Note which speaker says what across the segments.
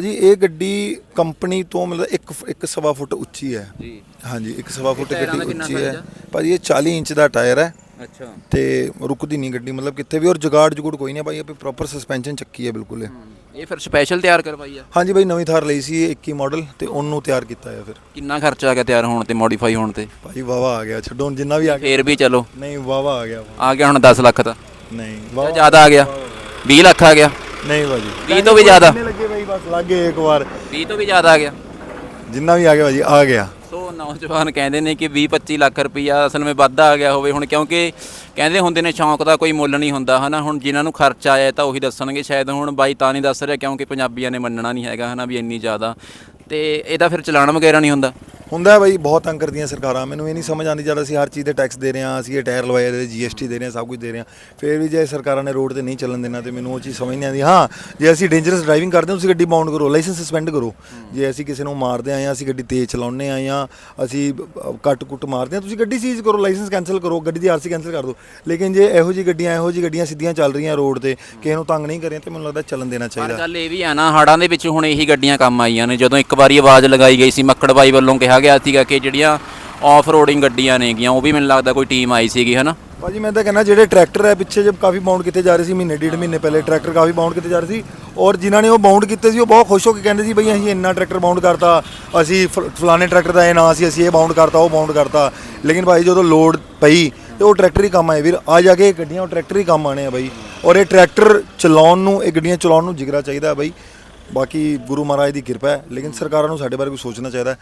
Speaker 1: ਜੀ ਇਹ ਗੱਡੀ ਕੰਪਨੀ ਤੋਂ ਮਤਲਬ ਇੱਕ ਇੱਕ ਸਵਾ ਫੁੱਟ ਉੱਚੀ ਹੈ।
Speaker 2: ਜੀ।
Speaker 1: ਹਾਂਜੀ ਇੱਕ ਸਵਾ ਫੁੱਟ ਗੱਡੀ ਉੱਚੀ ਹੈ।
Speaker 2: ਆ?
Speaker 1: ਭਾਜੀ ਇਹ 40 ਇੰਚ ਦਾ ਟਾਇਰ ਹੈ।
Speaker 2: ਅੱਛਾ।
Speaker 1: ਤੇ ਰੁਕਦੀ ਨਹੀਂ ਗੱਡੀ ਮਤਲਬ ਕਿੱਥੇ ਵੀ ਔਰ ਜਗਾੜ ਜੁਗੜ ਕੋਈ ਨਹੀਂ ਭਾਈ ਆਪੇ ਪ੍ਰੋਪਰ ਸਸਪੈਂਸ਼ਨ ਚੱਕੀ ਹੈ ਬਿਲਕੁਲ ਇਹ।
Speaker 2: ਇਹ ਫਿਰ ਸਪੈਸ਼ਲ ਤਿਆਰ ਕਰਵਾਈ ਆ?
Speaker 1: ਹਾਂਜੀ ਭਾਈ ਨਵੀਂ ਥਾਰ ਲਈ ਸੀ ਇਹ 21 ਮਾਡਲ ਤੇ ਉਹਨੂੰ ਤਿਆਰ ਕੀਤਾ ਹੈ ਫਿਰ।
Speaker 2: ਕਿੰਨਾ ਖਰਚਾ ਆ ਗਿਆ ਤਿਆਰ ਹੋਣ ਤੇ ਮੋਡੀਫਾਈ ਹੋਣ ਤੇ?
Speaker 1: ਭਾਈ ਵਾਵਾ ਆ ਗਿਆ ਛੱਡੋ ਜਿੰਨਾ ਵੀ ਆ ਗਿਆ।
Speaker 2: ਫੇਰ ਵੀ ਚਲੋ।
Speaker 1: ਨਹੀਂ ਵਾਵਾ ਆ ਗਿਆ
Speaker 2: ਆ ਗਿਆ ਹੁਣ 10 ਲੱਖ ਦਾ।
Speaker 1: ਨਹੀਂ
Speaker 2: ਜਾਂ
Speaker 1: ਵਾਹਵਾ
Speaker 2: ਜ਼ਿਆਦਾ ਆ ਗਿਆ। 20 ਲੱਖ ਆ ਗਿਆ।
Speaker 1: ਨਹੀਂ ਭਾਜੀ।
Speaker 2: 20 ਤੋਂ ਵੀ ਜ਼ਿਆਦਾ।
Speaker 1: ਕਿੰਨੇ ਲੱਗੇ ਭਾਈ ਬਸ? ਲੱਗੇ ਇੱਕ ਵਾਰ।
Speaker 2: 20 ਤੋਂ ਵੀ ਜ਼ਿਆਦਾ ਆ ਗਿਆ।
Speaker 1: ਜਿੰਨਾ ਵੀ ਆ ਗਿਆ ਭਾਜੀ ਆ ਗਿਆ।
Speaker 2: ਸੋ ਨੌਜਵਾਨ ਕਹਿੰਦੇ ਨੇ ਕਿ 20 25 ਲੱਖ ਰੁਪਈਆ ਅਸਲ ਵਿੱਚ ਵਾਧਾ ਆ ਗਿਆ ਹੋਵੇ। ਹੁਣ ਕਿਉਂਕਿ ਕਹਿੰਦੇ ਹੁੰਦੇ ਨੇ ਸ਼ੌਂਕ ਦਾ ਕੋਈ ਮੁੱਲ ਨਹੀਂ ਹੁੰਦਾ ਹਨਾ? ਹੁਣ ਜਿਨ੍ਹਾਂ ਨੂੰ ਖਰਚਾ ਆਇਆ ਤਾਂ ਉਹੀ ਦੱਸਣਗੇ। ਸ਼ਾਇਦ ਹੁਣ ਬਾਈ ਤਾਂ ਨਹੀਂ ਦੱਸ ਰਿਹਾ ਕਿਉਂਕਿ ਪੰਜਾਬੀਆਂ ਨੇ ਮੰਨਣਾ ਨਹੀਂ ਹੈਗਾ ਹਨਾ? ਵੀ ਇੰਨੀ ਜ਼ਿਆਦਾ। ਤੇ ਇਹਦਾ ਫਿਰ ਚਲਾਨ ਵਗੈਰਾ ਨਹੀਂ ਹੁੰਦਾ।
Speaker 1: ਹੁੰਦਾ ਹੈ ਬਾਈ ਬਹੁਤ ਤੰਗ ਕਰਦੀਆਂ ਸਰਕਾਰਾਂ। ਮੈਨੂੰ ਇਹ ਨਹੀਂ ਸਮਝ ਆਉਂਦੀ ਜਦ ਅਸੀਂ ਹਰ ਚੀਜ਼ ਤੇ ਟੈਕਸ ਦੇ ਰਹੇ ਹਾਂ, ਅਸੀਂ ਇਹ ਟਾਇਰ ਲਵਾਏ ਦੇ ਜੀਐਸਟੀ ਦੇ ਰਹੇ ਹਾਂ, ਸਭ ਕੁਝ ਦੇ ਰਹੇ ਹਾਂ। ਫਿਰ ਵੀ ਜੇ ਸਰਕਾਰਾਂ ਨੇ ਰੋਡ ਤੇ ਨਹੀਂ ਚੱਲਣ ਦੇਣਾ ਤੇ ਮੈਨੂੰ ਉਹ ਚੀਜ਼ ਸਮਝ ਨਹੀਂ ਆਉਂਦੀ। ਹਾਂ, ਜੇ ਅਸੀਂ ਡੇਂਜਰਸ ਡਰਾਈਵਿੰਗ ਕਰਦੇ ਹਾਂ, ਤੁਸੀਂ ਗੱਡੀ ਬਾਉਂਡ ਕਰੋ ਲਾਇਸੈਂਸ ਸਸਪੈਂਡ ਕਰੋ। ਜੇ ਅਸੀਂ ਕਿਸੇ ਨੂੰ ਮਾਰਦੇ ਆਏ ਹਾਂ, ਅਸੀਂ ਗੱਡੀ ਤੇਜ਼ ਚਲਾਉਂਦੇ ਆਏ ਹਾਂ, ਅਸੀਂ ਕੱਟ ਕੁੱਟ ਮਾਰਦੇ ਹਾਂ, ਤੁਸੀਂ ਗੱਡੀ ਸੀਜ਼ ਕਰੋ ਲਾਇਸੈਂਸ ਕੈਨਸਲ ਕਰੋ, ਗੱਡੀ ਦੀ ਆਰਸੀ ਕੈਨਸਲ ਕਰ ਦਿਓ। ਲੇਕਿਨ ਜੇ ਇਹੋ ਜੀ ਗੱਡੀਆਂ, ਇਹੋ ਜੀ ਗੱਡੀਆਂ ਸਿੱਧੀਆਂ ਚੱਲ ਰਹੀਆਂ ਰੋਡ ਤੇ, ਕਿਸੇ ਨੂੰ ਤੰਗ ਨਹੀਂ ਕਰ ਰਹੀਆਂ ਤੇ ਮੈਨੂੰ ਲੱਗਦਾ ਚੱਲਣ ਦੇਣਾ ਚਾਹੀਦਾ।
Speaker 2: ਗੱਲ ਇਹ ਵੀ ਆ ਨਾ ਹੜਾਂ ਦੇ ਵਿੱਚ ਹੁਣ ਇਹੀ ਗੱਡੀਆਂ ਕੰਮ ਆਈਆਂ ਨੇ। ਜਦੋਂ ਇੱਕ ਵਾਰੀ ਆਵਾਜ਼ ਲਗਾਈ ਗਈ ਸੀ ਮੱਕੜ ਬਾਈ ਵੱਲੋਂ ਕਿਹਾ ਗਿਆ ਸੀਗਾ ਕਿ ਜਿਹੜੀਆਂ ਆਫ ਰੋਡਿੰਗ ਗੱਡੀਆਂ ਨੇਗੀਆਂ, ਉਹ ਵੀ ਮੈਨੂੰ ਲੱਗਦਾ ਕੋਈ ਟੀਮ ਆਈ ਸੀਗੀ, ਹਨਾ?
Speaker 1: ਭਾਜੀ, ਮੈਂ ਤਾਂ ਕਹਿੰਦਾ ਜਿਹੜੇ ਟਰੈਕਟਰ ਹੈ, ਪਿੱਛੇ ਜਦ ਕਾਫੀ ਬਾਉਂਡ ਕੀਤੇ ਜਾ ਰਹੇ ਸੀ, ਮਹੀਨੇ, ਡੇਢ ਮਹੀਨੇ ਪਹਿਲੇ ਟਰੈਕਟਰ ਕਾਫੀ ਬਾਉਂਡ ਕੀਤੇ ਜਾ ਰਹੇ ਸੀ ਔਰ ਜਿਨ੍ਹਾਂ ਨੇ ਉਹ ਬਾਉਂਡ ਕੀਤੇ ਸੀ, ਉਹ ਬਹੁਤ ਖੁਸ਼ ਹੋ ਕੇ ਕਹਿੰਦੇ ਸੀ ਬਈ ਅਸੀਂ ਇੰਨਾ ਟਰੈਕਟਰ ਬਾਉਂਡ ਕਰਤਾ, ਅਸੀਂ ਫ- ਫਲਾਣੇ ਟਰੈਕਟਰ ਦਾ ਇਹ ਨਾਂ ਸੀ, ਅਸੀਂ ਇਹ ਬਾਉਂਡ ਕਰਤਾ, ਉਹ ਬਾਉਂਡ ਕਰਤਾ। ਲੇਕਿਨ ਭਾਈ, ਜਦੋਂ ਲੋਡ ਪਈ ਤੇ ਉਹ ਟਰੈਕਟਰ ਹੀ ਕੰਮ ਆਏ। ਵੀਰ, ਆ ਜਾ ਕੇ ਇਹ ਗੱਡੀਆਂ, ਉਹ ਟਰੈਕਟਰ ਹੀ ਕੰਮ ਆਣੇ ਆ ਬਾਈ। ਔਰ ਇਹ ਟਰੈਕਟਰ ਚਲਾਉਣ ਨੂੰ, ਇਹ ਗੱਡੀਆਂ ਚਲਾਉਣ ਨੂੰ ਜਿਗਰਾ ਚਾਹੀਦਾ ਬਾਈ। ਬਾਕੀ ਗੁਰੂ ਮਹਾਰਾਜ ਦੀ ਕਿਰਪਾ ਹੈ, ਲੇਕਿਨ ਸਰਕਾਰਾਂ ਨੂੰ ਸਾਡੇ ਬਾਰੇ ਕੋਈ ਸੋਚਣਾ ਚਾਹੀਦਾ ਹੈ।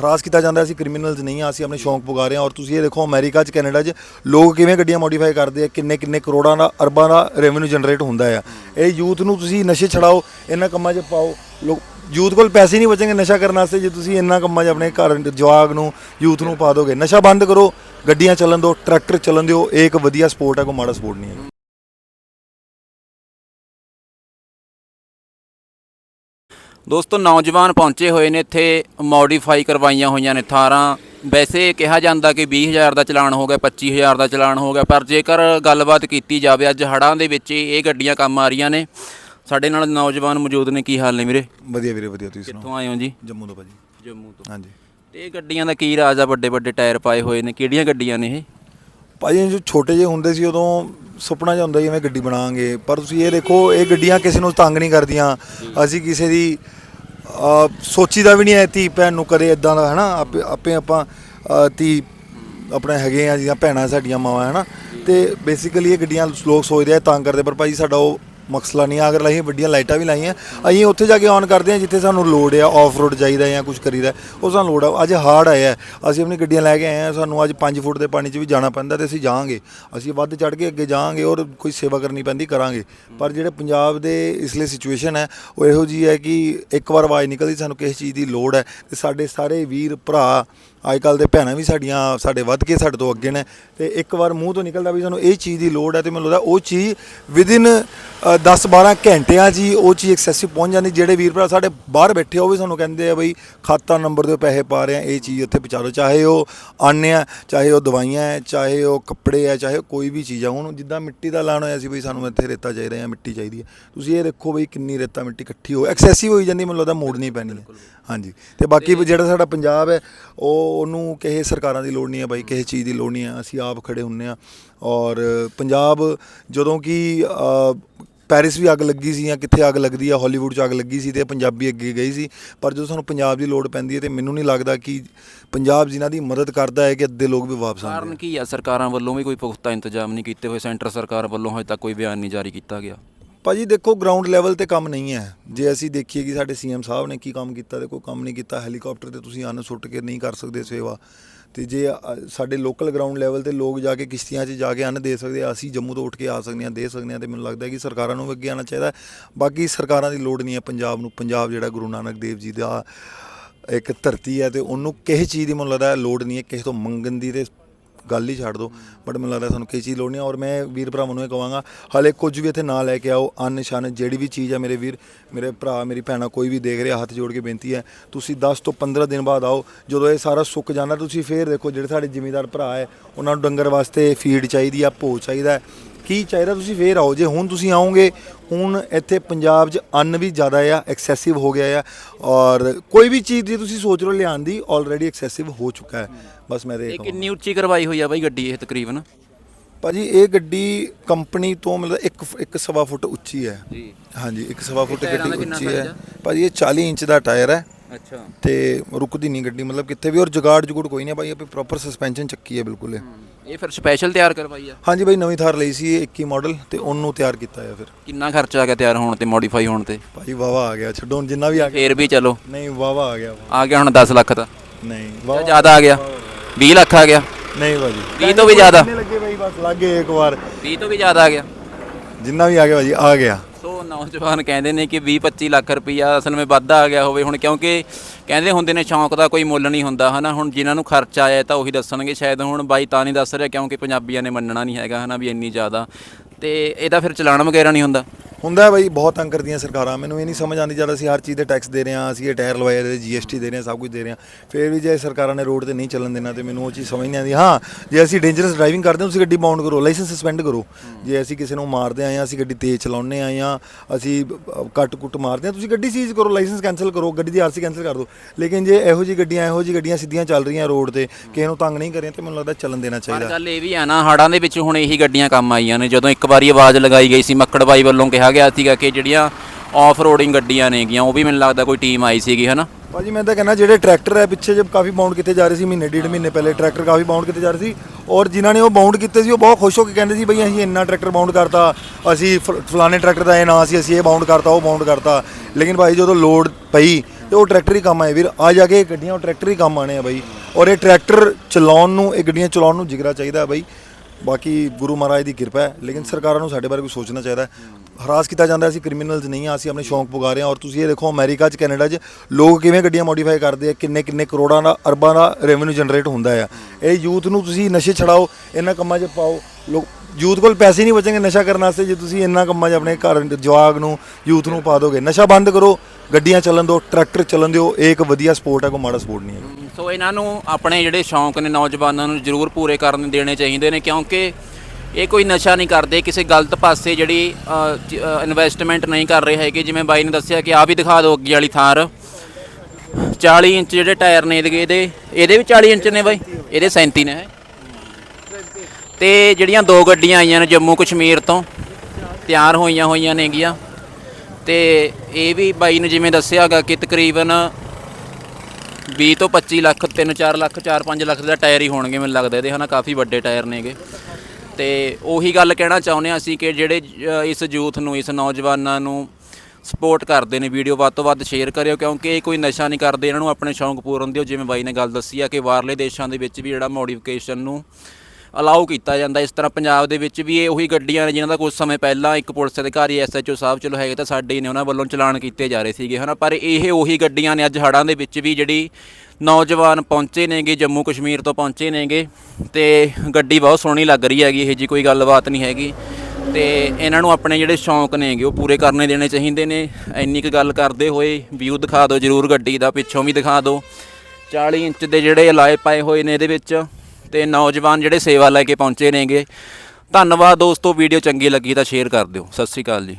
Speaker 1: ਹਰਾਸ ਕੀਤਾ ਜਾਂਦਾ ਅਸੀਂ ਕ੍ਰਿਮੀਨਲਸ ਨਹੀਂ ਆ ਅਸੀਂ ਆਪਣੇ ਸ਼ੌਂਕ ਪੁਗਾ ਰਹੇ ਹਾਂ। ਔਰ ਤੁਸੀਂ ਇਹ ਦੇਖੋ, ਅਮਰੀਕਾ 'ਚ, ਕੈਨੇਡਾ 'ਚ ਲੋਕ ਕਿਵੇਂ ਗੱਡੀਆਂ ਮੋਡੀਫਾਈ ਕਰਦੇ ਆ, ਕਿੰਨੇ ਕਿੰਨੇ ਕਰੋੜਾਂ ਦਾ, ਅਰਬਾਂ ਦਾ ਰੈਵਨਿਊ ਜਨਰੇਟ ਹੁੰਦਾ ਆ। ਇਹ ਯੂਥ ਨੂੰ ਤੁਸੀਂ ਨਸ਼ੇ ਛਡਾਓ, ਇਹਨਾਂ ਕੰਮਾਂ 'ਚ ਪਾਓ। ਲੋਕ ਯੂਥ ਕੋਲ ਪੈਸੇ ਨਹੀਂ ਬਚਣਗੇ ਨਸ਼ਾ ਕਰਨ ਵਾਸਤੇ, ਜੇ ਤੁਸੀਂ ਇਹਨਾਂ ਕੰਮਾਂ 'ਚ ਆਪਣੇ ਘਰ ਜਵਾਗ ਨੂੰ, ਯੂਥ ਨੂੰ ਪਾ ਦੋਗੇ। ਨਸ਼ਾ ਬੰਦ ਕਰੋ, ਗੱਡੀਆਂ ਚੱਲਣ ਦਿਓ, ਟਰੈਕਟਰ ਚੱਲਣ ਦਿਓ, ਇਹ ਇੱਕ ਵਧੀਆ ਸਪੋਰਟ ਹੈ, ਕੋਈ ਮਾੜਾ ਸਪੋਰਟ ਨਹੀਂ ਹੈ।
Speaker 2: ਦੋਸਤੋ ਨੌਜਵਾਨ ਪਹੁੰਚੇ ਹੋਏ ਨੇ ਇੱਥੇ ਮੋਡੀਫਾਈ ਕਰਵਾਈਆਂ ਹੋਈਆਂ ਨੇ ਥਾਰਾਂ। ਵੈਸੇ ਕਿਹਾ ਜਾਂਦਾ ਕਿ 20000 ਦਾ ਚਲਾਨ ਹੋ ਗਿਆ 25000 ਦਾ ਚਲਾਨ ਹੋ ਗਿਆ ਪਰ ਜੇਕਰ ਗੱਲਬਾਤ ਕੀਤੀ ਜਾਵੇ ਅੱਜ ਹੜਾਂ ਦੇ ਵਿੱਚ ਇਹ ਗੱਡੀਆਂ ਕੰਮ ਆ ਰਹੀਆਂ ਨੇ। ਸਾਡੇ ਨਾਲ ਨੌਜਵਾਨ ਮੌਜੂਦ ਨੇ ਕੀ ਹਾਲ ਨੇ ਵੀਰੇ?
Speaker 1: ਵਧੀਆ ਵੀਰੇ ਵਧੀਆ ਤੁਸੀਂ ਸੁਣਾਓ?
Speaker 2: ਕਿੱਥੋਂ ਆਏ ਹੋ ਜੀ?
Speaker 1: ਜੰਮੂ ਤੋਂ ਭਾਜੀ।
Speaker 2: ਜੰਮੂ ਤੋਂ।
Speaker 1: ਹਾਂਜੀ।
Speaker 2: ਤੇ ਇਹ ਗੱਡੀਆਂ ਦਾ ਕੀ ਰਾਜ ਆ? ਵੱਡੇ ਵੱਡੇ ਟਾਇਰ ਪਾਏ ਹੋਏ ਨੇ ਕਿਹੜੀਆਂ ਗੱਡੀਆਂ ਨੇ ਇਹ?
Speaker 1: ਭਾਜੀ ਜੋ ਛੋਟੇ ਜਿਹੇ ਹੁੰਦੇ ਸੀ ਉਦੋਂ ਸੁਪਨਾ ਜਿਹਾ ਹੁੰਦਾ ਮੈਂ ਗੱਡੀ ਬਣਾਵਾਂਗੇ। ਪਰ ਤੁਸੀਂ ਇਹ ਦੇਖੋ ਇਹ ਗੱਡੀਆਂ ਕਿਸੇ ਨੂੰ ਤੰਗ ਨਹੀਂ ਕਰਦੀਆਂ। ਅਸੀਂ ਕਿਸੇ ਦੀ ਅਹ, ਸੋਚੀਦਾ ਵੀ ਨਹੀਂ ਹੈ ਧੀ ਭੈਣ ਨੂੰ ਕਰੇ ਇਦਾਂ ਦਾ ਹਨਾ? ਆਪੇ ਆਪੇ ਆਪਾਂ ਅਹ, ਧੀ ਆਪਣੇ ਹੈਗੇ ਆ ਜਿਹਨਾਂ ਭੈਣਾਂ ਸਾਡੀਆਂ ਮਾਵਾਂ ਹਨਾ? ਤੇ ਬੇਸਿਕਲੀ ਇਹ ਗੱਡੀਆਂ ਲੋਕ ਸੋਚਦੇ ਆ ਤੰਗ ਕਰਦੇ। ਪਰ ਭਾਜੀ ਸਾਡਾ ਉਹ ਮਕਸਲਾ ਨਹੀਂ ਆ, ਅਗਰ ਅਸੀਂ ਵੱਡੀਆਂ ਲਾਈਟਾਂ ਵੀ ਲਾਈਆਂ ਅਸੀਂ ਉੱਥੇ ਜਾ ਕੇ ਔਨ ਕਰਦੇ ਹਾਂ ਜਿੱਥੇ ਸਾਨੂੰ ਲੋਡ ਆ ਆਫ ਰੋਡ ਚਾਹੀਦਾ ਜਾਂ ਕੁਝ ਕਰੀਦਾ ਉਹ ਸਾਨੂੰ ਲੋਡ ਆ ਅੱਜ ਹਾਰਡ ਆਇਆ ਹੈ। ਅਸੀਂ ਆਪਣੀ ਗੱਡੀਆਂ ਲੈ ਕੇ ਆਏ ਆ ਸਾਨੂੰ ਅੱਜ 5 ਫੁੱਟ ਦੇ ਪਾਣੀ 'ਚ ਵੀ ਜਾਣਾ ਪੈਂਦਾ ਤੇ ਅਸੀਂ ਜਾਵਾਂਗੇ ਅਸੀਂ ਵੱਧ ਚੜ ਕੇ ਅੱਗੇ ਜਾਵਾਂਗੇ ਔਰ ਕੋਈ ਸੇਵਾ ਕਰਨੀ ਪੈਂਦੀ ਕਰਾਂਗੇ ਪਰ ਜਿਹੜੇ ਪੰਜਾਬ ਦੇ ਇਸ ਲਈ ਸਿਚੁਏਸ਼ਨ ਹੈ ਉਹ ਇਹੋ ਜੀ ਹੈ ਕਿ ਇੱਕ ਵਾਰ ਆਵਾਜ਼ ਨਿਕਲਦੀ ਸਾਨੂੰ ਕਿਸ ਚੀਜ਼ ਦੀ ਲੋੜ ਹੈ ਤੇ ਸਾਡੇ ਸਾਰੇ ਵੀਰ ਭਰਾ ਅੱਜ ਕੱਲ ਦੇ ਭੈਣਾਂ ਵੀ ਸਾਡੀਆਂ ਸਾਡੇ ਵੱਧ ਕੇ ਸਾਡੇ ਤੋਂ ਅੱਗੇ ਨੇ ਤੇ ਇੱਕ ਵਾਰ ਮੂੰਹ ਤੋਂ ਨਿਕਲਦਾ ਵੀ ਸਾਨੂੰ ਇਹ ਚੀਜ਼ ਦੀ ਲੋੜ ਹੈ ਤੇ ਮੈਨੂੰ ਲੱਗਦਾ ਉਹ ਚੀਜ਼ ਵਿਦਿਨ 10 12 ਘੰਟਿਆਂ 'ਚ ਹੀ ਉਹ ਚੀਜ਼ ਐਕਸੈਸਿਵ ਪਹੁੰਚ ਜਾਂਦੀ ਜਿਹੜੇ ਵੀਰ ਭਰਾ ਸਾਡੇ ਬਾਹਰ ਬੈਠੇ ਉਹ ਵੀ ਸਾਨੂੰ ਕਹਿੰਦੇ ਆ ਬਈ ਖਾਤਾ ਨੰਬਰ ਦੇ ਪੈਸੇ ਪਾ ਰਹੇ ਆ ਇਹ ਚੀਜ਼ ਉੱਥੇ ਪਹੁੰਚਾ ਦਿਓ ਚਾਹੇ ਉਹ ਅੰਨ ਆ ਚਾਹੇ ਉਹ ਦਵਾਈਆਂ ਹੈ ਚਾਹੇ ਉਹ ਕੱਪੜੇ ਆ ਚਾਹੇ ਕੋਈ ਵੀ ਚੀਜ਼ ਆ ਹੁਣ ਜਿੱਦਾਂ ਮਿੱਟੀ ਦਾ ਐਲਾਨ ਹੋਇਆ ਸੀ ਬਈ ਸਾਨੂੰ ਇੱਥੇ ਰੇਤਾ ਚਾਹੀਦਾ ਹੈ ਮਿੱਟੀ ਚਾਹੀਦੀ ਹੈ ਤੁਸੀਂ ਇਹ ਦੇਖੋ ਬਈ ਕਿੰਨੀ ਰੇਤਾ ਮਿੱਟੀ ਇਕੱਠੀ ਹੋ ਐਕਸੈਸਿਵ ਹੋਈ ਜਾਂਦੀ ਮੈਨੂੰ ਲੱਗਦਾ ਮੋੜਨੀ ਪੈਣੀ ਹੈ ਹਾਂਜੀ ਤੇ ਬਾਕੀ ਜਿਹੜਾ ਸਾਡਾ ਪੰਜਾਬ ਹੈ ਉਹ ਉਹਨੂੰ ਕਿਸੇ ਸਰਕਾਰਾਂ ਦੀ ਲੋੜ ਨਹੀਂ ਹੈ ਬਾਈ ਕਿਸੇ ਚੀਜ਼ ਦੀ ਲੋੜ ਨਹੀਂ ਹੈ ਅਸੀਂ ਆਪ ਖੜੇ ਹੁੰਨੇ ਆ ਔਰ ਪੰਜਾਬ ਜਦੋਂ ਕਿ ਪੈਰਿਸ ਵੀ ਅੱਗ ਲੱਗੀ ਸੀ ਜਾਂ ਕਿੱਥੇ ਅੱਗ ਲੱਗਦੀ ਆ ਹਾਲੀਵੁੱਡ 'ਚ ਅੱਗ ਲੱਗੀ ਸੀ ਤੇ ਪੰਜਾਬੀ ਅੱਗੇ ਗਈ ਸੀ ਪਰ ਜਦੋਂ ਸਾਨੂੰ ਪੰਜਾਬ ਦੀ ਲੋੜ ਪੈਂਦੀ ਹੈ ਤੇ ਮੈਨੂੰ ਨਹੀਂ ਲੱਗਦਾ ਕਿ ਪੰਜਾਬ ਜਿਨ੍ਹਾਂ ਦੀ ਮਦਦ ਕਰਦਾ ਹੈ ਕਿ ਅੱਧੇ ਲੋਕ ਵੀ ਵਾਪਸ ਆਉਂਦੇ
Speaker 2: ਕਾਰਨ ਕੀ ਆ? ਸਰਕਾਰਾਂ ਵੱਲੋਂ ਵੀ ਕੋਈ ਪੁਖਤਾ ਇੰਤਜ਼ਾਮ ਨਹੀਂ ਕੀਤੇ ਹੋਏ ਸੈਂਟਰ ਸਰਕਾਰ ਵੱਲੋਂ ਹਜੇ ਤੱਕ ਕੋਈ ਬਿਆਨ ਨਹੀਂ ਜਾਰੀ ਕੀਤਾ ਗਿਆ।
Speaker 1: ਭਾਜੀ ਦੇਖੋ ਗਰਾਊਂਡ ਲੈਵਲ ਤੇ ਕੰਮ ਨਹੀਂ ਹੈ। ਜੇ ਅਸੀਂ ਦੇਖੀਏ ਕਿ ਸਾਡੇ ਸੀਐਮ ਸਾਹਿਬ ਨੇ ਕੀ ਕੰਮ ਕੀਤਾ ਤੇ ਕੋਈ ਕੰਮ ਨਹੀਂ ਕੀਤਾ ਹੈਲੀਕਾਪਟਰ ਤੇ ਤੁਸੀਂ ਅੰਨ ਸੁੱਟ ਕੇ ਨਹੀਂ ਕਰ ਸਕਦੇ ਸੇਵਾ। ਤੇ ਜੇ ਸਾਡੇ ਲੋਕਲ ਗਰਾਊਂਡ ਲੈਵਲ ਤੇ ਲੋਕ ਜਾ ਕੇ ਕਿਸ਼ਤੀਆਂ 'ਚ ਜਾ ਕੇ ਅੰਨ ਦੇ ਸਕਦੇ ਆ, ਅਸੀਂ ਜੰਮੂ ਤੋਂ ਉੱਠ ਕੇ ਆ ਸਕਦੇ ਹਾਂ ਦੇ ਸਕਦੇ ਹਾਂ ਤੇ ਮੈਨੂੰ ਲੱਗਦਾ ਕਿ ਸਰਕਾਰਾਂ ਨੂੰ ਵੀ ਅੱਗੇ ਆਉਣਾ ਚਾਹੀਦਾ। ਬਾਕੀ ਸਰਕਾਰਾਂ ਦੀ ਲੋੜ ਨਹੀਂ ਹੈ ਪੰਜਾਬ ਨੂੰ, ਪੰਜਾਬ ਜਿਹੜਾ ਗੁਰੂ ਨਾਨਕ ਦੇਵ ਜੀ ਦਾ ਇੱਕ ਧਰਤੀ ਹੈ ਤੇ ਉਹਨੂੰ ਕਿਸੇ ਚੀਜ਼ ਦੀ ਮੈਨੂੰ ਲੱਗਦਾ ਲੋੜ ਨਹੀਂ ਹੈ, ਕਿਸੇ ਤੋਂ ਮੰਗਣ ਦੀ ਤੇ ਗੱਲ ਹੀ ਛੱਡ ਦਿਓ ਬਟ ਮੈਨੂੰ ਲੱਗਦਾ ਸਾਨੂੰ ਕਿਸੇ ਚੀਜ਼ ਲੋੜ ਨਹੀਂ ਹੈ ਔਰ ਮੈਂ ਵੀਰ ਭਰਾਵਾਂ ਨੂੰ ਇਹ ਕਹਾਂਗਾ ਹਾਲੇ ਕੁਝ ਵੀ ਇੱਥੇ ਨਾ ਲੈ ਕੇ ਆਓ। ਅੰਨ ਸ਼ਨ ਜਿਹੜੀ ਵੀ ਚੀਜ਼ ਆ ਮੇਰੇ ਵੀਰ, ਮੇਰੇ ਭਰਾ, ਮੇਰੀ ਭੈਣਾਂ ਕੋਈ ਵੀ ਦੇਖ ਰਿਹਾ, ਹੱਥ ਜੋੜ ਕੇ ਬੇਨਤੀ ਹੈ, ਤੁਸੀਂ 10 ਤੋਂ 15 ਦਿਨ ਬਾਅਦ ਆਓ। ਜਦੋਂ ਇਹ ਸਾਰਾ ਸੁੱਕ ਜਾਂਦਾ, ਤੁਸੀਂ ਫੇਰ ਦੇਖੋ ਜਿਹੜੇ ਸਾਡੇ ਜ਼ਿਮੀਦਾਰ ਭਰਾ ਹੈ, ਉਹਨਾਂ ਨੂੰ ਡੰਗਰ ਵਾਸਤੇ ਫੀਡ ਚਾਹੀਦੀ ਆ ਭੋ ਚਾਹੀਦਾ ਕੀ ਚਾਹੀਦਾ ਤੁਸੀਂ ਫੇਰ ਆਓ। ਜੇ ਹੁਣ ਤੁਸੀਂ ਆਓਗੇ ਹੁਣ ਇੱਥੇ ਪੰਜਾਬ 'ਚ ਅੰਨ ਵੀ ਜ਼ਿਆਦਾ ਆ ਐਕਸੈਸਿਵ ਹੋ ਗਿਆ ਆ ਔਰ ਕੋਈ ਵੀ ਚੀਜ਼ ਜੇ ਤੁਸੀਂ ਸੋਚ ਰਹੇ ਹੋ ਲਿਆਉਣ ਦੀ ਆਲਰੇਡੀ ਐਕਸੈਸਿਵ ਹੋ ਚੁੱਕਾ ਹੈ। ਬਸ ਮੈਂ ਇਹ
Speaker 2: ਇਹ ਕਿੰਨੀ ਉੱਚੀ ਕਰਵਾਈ ਹੋਈ ਆ ਬਾਈ ਗੱਡੀ ਇਹ ਤਕਰੀਬਨ?
Speaker 1: ਭਾਜੀ ਇਹ ਗੱਡੀ ਕੰਪਨੀ ਤੋਂ ਮਤਲਬ ਇੱਕ ਫ- ਇੱਕ ਸਵਾ ਫੁੱਟ ਉੱਚੀ ਹੈ।
Speaker 2: ਜੀ।
Speaker 1: ਹਾਂਜੀ ਇੱਕ ਸਵਾ ਫੁੱਟ
Speaker 2: ਟਾਇਰਾਂ ਦਾ
Speaker 1: ਗੱਡੀ ਉੱਚੀ ਹੈ? ਭਾਜੀ ਇਹ 40 ਇੰਚ ਦਾ ਟਾਇਰ ਹੈ।
Speaker 2: ਅੱਛਾ।
Speaker 1: ਤੇ ਰੁਕਦੀ ਨਹੀਂ ਗੱਡੀ ਮਤਲਬ ਕਿੱਥੇ ਵੀ ਔਰ ਜੁਗਾੜ ਜੁਗੜ ਕੋਈ ਨਹੀਂ ਭਾਈ ਆਪੇ ਪ੍ਰੋਪਰ ਸਸਪੈਂਸ਼ਨ ਚੱਕੀ ਹੈ ਬਿਲਕੁਲ ਇਹ।
Speaker 2: ਇਹ ਫਿਰ ਸਪੈਸ਼ਲ ਤਿਆਰ ਕਰਵਾਈ ਆ?
Speaker 1: ਹਾਂਜੀ ਭਾਈ ਨਵੀਂ ਥਾਰ ਲਈ ਸੀ ਇਹ 21 ਮਾਡਲ ਤੇ ਉਹਨੂੰ ਤਿਆਰ ਕੀਤਾ ਹੈ ਫਿਰ।
Speaker 2: ਕਿੰਨਾ ਖਰਚਾ ਆ ਗਿਆ ਤਿਆਰ ਹੋਣ ਤੇ ਮੋਡੀਫਾਈ ਹੋਣ ਤੇ?
Speaker 1: ਭਾਈ ਵਾਵਾ ਆ ਗਿਆ ਛੱਡੋ ਹੁਣ ਜਿੰਨਾ ਵੀ ਆ ਗਿਆ।
Speaker 2: ਫੇਰ ਵੀ ਚਲੋ।
Speaker 1: ਨਹੀਂ ਵਾਵਾ ਆ ਗਿਆ ਵਾ।
Speaker 2: ਆ ਗਿਆ ਹੁਣ 10 ਲੱਖ ਦਾ।
Speaker 1: ਨਹੀਂ
Speaker 2: ਜਾਂ
Speaker 1: ਵਾਹਵਾ-
Speaker 2: ਜ਼ਿਆਦਾ ਆ ਗਿਆ। 20 ਲੱਖ ਆ ਗਿਆ।
Speaker 1: ਨਹੀਂ ਭਾਜੀ।
Speaker 2: 20 ਤੋਂ ਵੀ ਜ਼ਿਆਦਾ।
Speaker 1: ਕਿੰਨੇ ਲੱਗੇ ਭਾਈ ਬਸ ਲੱਗੇ ਇੱਕ ਵਾਰ।
Speaker 2: 20 ਤੋਂ ਵੀ ਜ਼ਿਆਦਾ ਆ ਗਿਆ।
Speaker 1: ਜਿੰਨਾ ਵੀ ਆ ਗਿਆ ਭਾਜੀ ਆ ਗਿਆ।
Speaker 2: ਨੌਜਵਾਨ ਕਹਿੰਦੇ ਨੇ ਕਿ 20 25 ਲੱਖ ਰੁਪਈਆ ਅਸਲ ਵਿੱਚ ਵਾਧਾ ਆ ਗਿਆ ਹੋਵੇ। ਹੁਣ ਕਿਉਂਕਿ ਕਹਿੰਦੇ ਹੁੰਦੇ ਨੇ ਸ਼ੌਂਕ ਦਾ ਕੋਈ ਮੁੱਲ ਨਹੀਂ ਹੁੰਦਾ, ਹਨਾ? ਹੁਣ ਜਿਨ੍ਹਾਂ ਨੂੰ ਖਰਚਾ ਆਇਆ ਤਾਂ ਉਹੀ ਦੱਸਣਗੇ। ਸ਼ਾਇਦ ਹੁਣ ਬਾਈ ਤਾਂ ਨਹੀਂ ਦੱਸ ਰਿਹਾ ਕਿਉਂਕਿ ਪੰਜਾਬੀਆਂ ਨੇ ਮੰਨਣਾ ਨਹੀਂ ਹੈਗਾ, ਹਨਾ, ਵੀ ਇੰਨੀ ਜ਼ਿਆਦਾ। ਤੇ ਇਹਦਾ ਫਿਰ ਚਲਾਨ ਵਗੈਰਾ ਨਹੀਂ ਹੁੰਦਾ।
Speaker 1: ਹੁੰਦਾ ਬਾਈ ਬਹੁਤ ਤੰਗ ਕਰਦੀਆਂ ਸਰਕਾਰਾਂ। ਮੈਨੂੰ ਇਹ ਨਹੀਂ ਸਮਝ ਆਉਂਦੀ ਜਦ ਅਸੀਂ ਹਰ ਚੀਜ਼ ਦੇ ਟੈਕਸ ਦੇ ਰਹੇ ਹਾਂ ਅਸੀਂ ਇਹ ਟਾਇਰ ਲਵਾਏ ਦੇ ਜੀਐਸਟੀ ਦੇ ਰਹੇ ਹਾਂ ਸਭ ਕੁਝ ਦੇ ਰਹੇ ਹਾਂ। ਫਿਰ ਵੀ ਜੇ ਸਰਕਾਰਾਂ ਨੇ ਰੋਡ ਤੇ ਨਹੀਂ ਚੱਲਣ ਦੇਣਾ ਤੇ ਮੈਨੂੰ ਉਹ ਚੀਜ਼ ਸਮਝ ਨਹੀਂ ਆਉਂਦੀ। ਹਾਂ ਜੇ ਅਸੀਂ ਡੇਂਜਰਸ ਡਰਾਈਵਿੰਗ ਕਰਦੇ ਹਾਂ ਤੁਸੀਂ ਗੱਡੀ ਬਾਉਂਡ ਕਰੋ ਲਾਇਸੈਂਸ ਸਸਪੈਂਡ ਕਰੋ। ਜੇ ਅਸੀਂ ਕਿਸੇ ਨੂੰ ਮਾਰਦੇ ਆਏ ਹਾਂ ਅਸੀਂ ਗੱਡੀ ਤੇਜ਼ ਚਲਾਉਂਦੇ ਆਏ ਹਾਂ ਅਸੀਂ ਅ, ਕੱਟ ਕੁੱਟ ਮਾਰਦੇ ਹਾਂ ਤੁਸੀਂ ਗੱਡੀ ਸੀਜ਼ ਕਰੋ ਲਾਇਸੈਂਸ ਕੈਨਸਲ ਕਰੋ ਗੱਡੀ ਦੀ ਆਰਸੀ ਕੈਨਸਲ ਕਰ ਦਿਓ। ਲੇਕਿਨ ਜੇ ਇਹੋ ਜਿਹੀ ਗੱਡੀਆਂ ਇਹੋ ਜਿਹੀ ਗੱਡੀਆਂ ਸਿੱਧੀਆਂ ਚੱਲ ਰਹੀਆਂ ਰੋਡ ਤੇ ਕਿਸੇ ਨੂੰ ਤੰਗ ਨਹੀਂ ਕਰ ਰਹੀਆਂ ਤੇ ਮੈਨੂੰ ਲੱਗਦਾ ਚੱਲਣ ਦੇਣਾ ਚਾਹੀਦਾ।
Speaker 2: ਗੱਲ ਇਹ ਵੀ ਆ ਨਾ ਹਾੜਾਂ ਦੇ ਵਿੱਚ ਹੁਣ ਇਹੀ ਗੱਡੀਆਂ ਕੰਮ ਆਈਆਂ ਨੇ। ਜਦੋਂ ਇੱਕ ਵਾਰੀ ਆਵਾਜ਼ ਲਗਾਈ ਗਈ ਸੀ ਮੱਕੜ ਬਾਈ ਵੱਲੋਂ ਕਿਹਾ ਗਿਆ ਸੀਗਾ ਕਿ ਜਿਹੜੀਆਂ ਆਫ ਰੋਡਿੰਗ ਗੱਡੀਆਂ ਨੇਗੀਆਂ ਉਹ ਵੀ ਮੈਨੂੰ ਲੱਗਦਾ ਕੋਈ ਟੀਮ ਆਈ ਸੀਗੀ ਹਨਾ?
Speaker 1: ਭਾਜੀ ਮੈਂ ਤਾਂ ਕਹਿੰਦਾ ਜਿਹੜੇ ਟਰੈਕਟਰ ਹੈ ਪਿੱਛੇ ਜਦ ਕਾਫੀ ਬਾਉਂਡ ਕੀਤੇ ਜਾ ਰਹੇ ਸੀ ਮਹੀਨੇ ਡੇਢ ਮਹੀਨੇ ਪਹਿਲੇ ਟਰੈਕਟਰ ਕਾਫੀ ਬਾਉਂਡ ਕੀਤੇ ਜਾ ਰਹੇ ਸੀ ਔਰ ਜਿਨ੍ਹਾਂ ਨੇ ਉਹ ਬਾਉਂਡ ਕੀਤੇ ਸੀ ਉਹ ਬਹੁਤ ਖੁਸ਼ ਹੋ ਕੇ ਕਹਿੰਦੇ ਸੀ ਬਈ ਅਸੀਂ ਇੰਨਾ ਟਰੈਕਟਰ ਬਾਉਂਡ ਕਰਤਾ ਅਸੀਂ ਫਲਾਣੇ ਟਰੈਕਟਰ ਦਾ ਇਹ ਨਾਂ ਸੀ ਅਸੀਂ ਇਹ ਬਾਉਂਡ ਕਰਤਾ ਉਹ ਬਾਉਂਡ ਕਰਤਾ। ਲੇਕਿਨ ਭਾਈ ਜਦੋਂ ਲੋਡ ਪਈ ਤੇ ਉਹ ਟਰੈਕਟਰ ਹੀ ਕੰਮ ਆਏ। ਵੀਰ ਆ ਜਾ ਕੇ ਇਹ ਗੱਡੀਆਂ ਉਹ ਟਰੈਕਟਰ ਹੀ ਕੰਮ ਆਣੇ ਆ ਬਾਈ। ਔਰ ਇਹ ਟਰੈਕਟਰ ਚਲਾਉਣ ਨੂੰ ਇਹ ਗੱਡੀਆਂ ਚਲਾਉਣ ਨੂੰ ਜਿਗਰਾ ਚਾਹੀਦਾ ਹੈ ਬਾਈ। ਬਾਕੀ ਗੁਰੂ ਮਹਾਰਾਜ ਦੀ ਕਿਰਪਾ ਹੈ, ਲੇਕਿਨ ਸਰਕਾਰਾਂ ਨੂੰ ਸਾਡੇ ਬਾਰੇ ਕੁਝ ਸੋਚਣਾ ਚਾਹੀਦਾ ਹੈ। ਹਰਾਸ ਕੀਤਾ ਜਾਂਦਾ ਅਸੀਂ ਕ੍ਰਿਮੀਨਲਸ ਨਹੀਂ ਆ ਅਸੀਂ ਆਪਣੇ ਸ਼ੌਂਕ ਪੁਗਾ ਰਹੇ ਹਾਂ। ਔਰ ਤੁਸੀਂ ਇਹ ਦੇਖੋ, ਅਮਰੀਕਾ 'ਚ, ਕੈਨੇਡਾ 'ਚ ਲੋਕ ਕਿਵੇਂ ਗੱਡੀਆਂ ਮੋਡੀਫਾਈ ਕਰਦੇ ਆ, ਕਿੰਨੇ ਕਿੰਨੇ ਕਰੋੜਾਂ ਦਾ, ਅਰਬਾਂ ਦਾ ਰੈਵਨਿਊ ਜਨਰੇਟ ਹੁੰਦਾ ਆ। ਇਹ ਯੂਥ ਨੂੰ ਤੁਸੀਂ ਨਸ਼ੇ ਛਡਾਓ, ਇਹਨਾਂ ਕੰਮਾਂ 'ਚ ਪਾਓ। ਲੋਕ ਯੂਥ ਕੋਲ ਪੈਸੇ ਨਹੀਂ ਬਚਣਗੇ ਨਸ਼ਾ ਕਰਨ ਵਾਸਤੇ, ਜੇ ਤੁਸੀਂ ਇਹਨਾਂ ਕੰਮਾਂ 'ਚ ਆਪਣੇ ਘਰ ਜਵਾਗ ਨੂੰ ਯੂਥ ਨੂੰ ਪਾ ਦੋਗੇ। ਨਸ਼ਾ ਬੰਦ ਕਰੋ ਗੱਡੀਆਂ ਚੱਲਣ ਦਿਓ, ਟਰੈਕਟਰ ਚੱਲਣ ਦਿਓ, ਇਹ ਇੱਕ ਵਧੀਆ ਸਪੋਰਟ ਹੈ, ਕੋਈ ਮਾੜਾ ਸਪੋਰਟ ਨਹੀਂ ਹੈ
Speaker 2: ਸੋ ਇਹਨਾਂ ਨੂੰ ਆਪਣੇ ਜਿਹੜੇ ਸ਼ੌਂਕ ਨੇ ਨੌਜਵਾਨਾਂ ਨੂੰ ਜ਼ਰੂਰ ਪੂਰੇ ਕਰਨ ਦੇਣੇ ਚਾਹੀਦੇ ਨੇ, ਕਿਉਂਕਿ ਇਹ ਕੋਈ ਨਸ਼ਾ ਨਹੀਂ ਕਰਦੇ, ਕਿਸੇ ਗਲਤ ਪਾਸੇ ਜਿਹੜੀ ਇਨਵੈਸਟਮੈਂਟ ਨਹੀਂ ਕਰ ਰਹੇ ਹੈਗੇ। ਜਿਵੇਂ ਬਾਈ ਨੇ ਦੱਸਿਆ ਕਿ ਆ ਵੀ ਦਿਖਾ ਦਿਓ ਅੱਗੇ ਵਾਲੀ ਥਾਰ। 40 ਇੰਚ ਜਿਹੜੇ ਟਾਇਰ ਨੇ ਇਹਦੇ ਇਹਦੇ ਇਹਦੇ ਵੀ 40 ਇੰਚ ਨੇ ਬਾਈ? ਇਹਦੇ 37 ਨੇ। ਹੈ ਤੇ ਜਿਹੜੀਆਂ ਦੋ ਗੱਡੀਆਂ ਆਈਆਂ ਨੇ ਜੰਮੂ ਕਸ਼ਮੀਰ ਤੋਂ, ਤਿਆਰ ਹੋਈਆਂ ਹੋਈਆਂ ਨੇਗੀਆਂ। ਤੇ ਇਹ ਵੀ ਬਾਈ ਨੂੰ ਜਿਵੇਂ ਦੱਸਿਆਗਾ ਕਿ ਤਕਰੀਬਨ 20 ਤੋਂ 25 ਲੱਖ 3-4 ਲੱਖ 4-5 ਲੱਖ ਦਾ ਟਾਇਰ ਹੀ ਹੋਣਗੇ ਮੈਨੂੰ ਲੱਗਦਾ ਇਹਦੇ, ਹਨਾ, ਕਾਫੀ ਵੱਡੇ ਟਾਇਰ ਨੇਗੇ। ਤੇ ਉਹੀ ਗੱਲ ਕਹਿਣਾ ਚਾਹੁੰਦੇ ਹਾਂ ਅਸੀਂ ਕਿ ਜਿਹੜੇ ਇਸ ਯੂਥ ਨੂੰ, ਇਸ ਨੌਜਵਾਨਾਂ ਨੂੰ ਸਪੋਰਟ ਕਰਦੇ ਨੇ ਵੀਡੀਓ, ਵੱਧ ਤੋਂ ਵੱਧ ਸ਼ੇਅਰ ਕਰਿਓ, ਕਿਉਂਕਿ ਇਹ ਕੋਈ ਨਸ਼ਾ ਨਹੀਂ ਕਰਦੇ, ਇਹਨਾਂ ਨੂੰ ਆਪਣੇ ਸ਼ੌਂਕ ਪੂਰਨ ਦਿਓ। ਜਿਵੇਂ ਬਾਈ ਨੇ ਗੱਲ ਦੱਸੀ ਆ ਕਿ ਬਾਹਰਲੇ ਦੇਸ਼ਾਂ ਦੇ ਵਿੱਚ ਵੀ ਜਿਹੜਾ ਮੋਡੀਫਿਕੇਸ਼ਨ ਨੂੰ ਅਲਾਉ ਕੀਤਾ ਜਾਂਦਾ। ਇਸ ਤਰ੍ਹਾਂ ਪੰਜਾਬ ਦੇ ਵਿੱਚ ਵੀ ਇਹ ਉਹੀ ਗੱਡੀਆਂ ਨੇ ਜਿਨ੍ਹਾਂ ਦਾ ਕੁਝ ਸਮੇਂ ਪਹਿਲਾਂ ਇੱਕ ਪੁਲਿਸ ਅਧਿਕਾਰੀ ਐਸਐਚਓ ਸਾਹਿਬ ਚਲੋ ਹੈਗੇ ਤਾਂ ਸਾਡੇ ਹੀ ਨੇ, ਉਹਨਾਂ ਵੱਲੋਂ ਚਲਾਨ ਕੀਤੇ ਜਾ ਰਹੇ ਸੀਗੇ, ਹਨਾ? ਪਰ ਇਹ ਉਹੀ ਗੱਡੀਆਂ ਨੇ ਅੱਜ ਹੜ੍ਹਾਂ ਦੇ ਵਿੱਚ ਵੀ ਜਿਹੜੀ ਨੌਜਵਾਨ ਪਹੁੰਚੇ ਨੇਗੇ, ਜੰਮੂ ਕਸ਼ਮੀਰ ਤੋਂ ਪਹੁੰਚੇ ਨੇਗੇ ਤੇ ਗੱਡੀ ਬਹੁਤ ਸੋਹਣੀ ਲੱਗ ਰਹੀ ਹੈਗੀ, ਇਹ ਜੀ ਕੋਈ ਗੱਲਬਾਤ ਨਹੀਂ ਹੈਗੀ ਤੇ ਇਹਨਾਂ ਨੂੰ ਆਪਣੇ ਜਿਹੜੇ ਸ਼ੌਂਕ ਨੇਗੇ ਉਹ ਪੂਰੇ ਕਰਨੇ ਦੇਣੇ ਚਾਹੀਦੇ ਨੇ। ਇੰਨੀ ਕੁ ਗੱਲ ਕਰਦੇ ਹੋਏ ਵਿਊ ਦਿਖਾ ਦਿਓ ਜਰੂਰ ਗੱਡੀ ਦਾ, ਪਿੱਛੋਂ ਵੀ ਦਿਖਾ ਦਿਓ। 40 ਇੰਚ ਦੇ ਜਿਹੜੇ ਲਾਏ ਪਾਏ ਹੋਏ ਨੇ ਇਹਦੇ ਵਿੱਚ। ਤੇ ਨੌਜਵਾਨ ਜਿਹੜੇ ਸੇਵਾ ਲੈ ਕੇ ਪਹੁੰਚੇ ਨੇਗੇ। ਧੰਨਵਾਦ ਦੋਸਤੋ, ਵੀਡੀਓ ਚੰਗੀ ਲੱਗੀ ਤਾਂ ਸ਼ੇਅਰ ਕਰ ਦਿਓ। ਸਤਿ ਸ਼੍ਰੀ ਅਕਾਲ ਜੀ।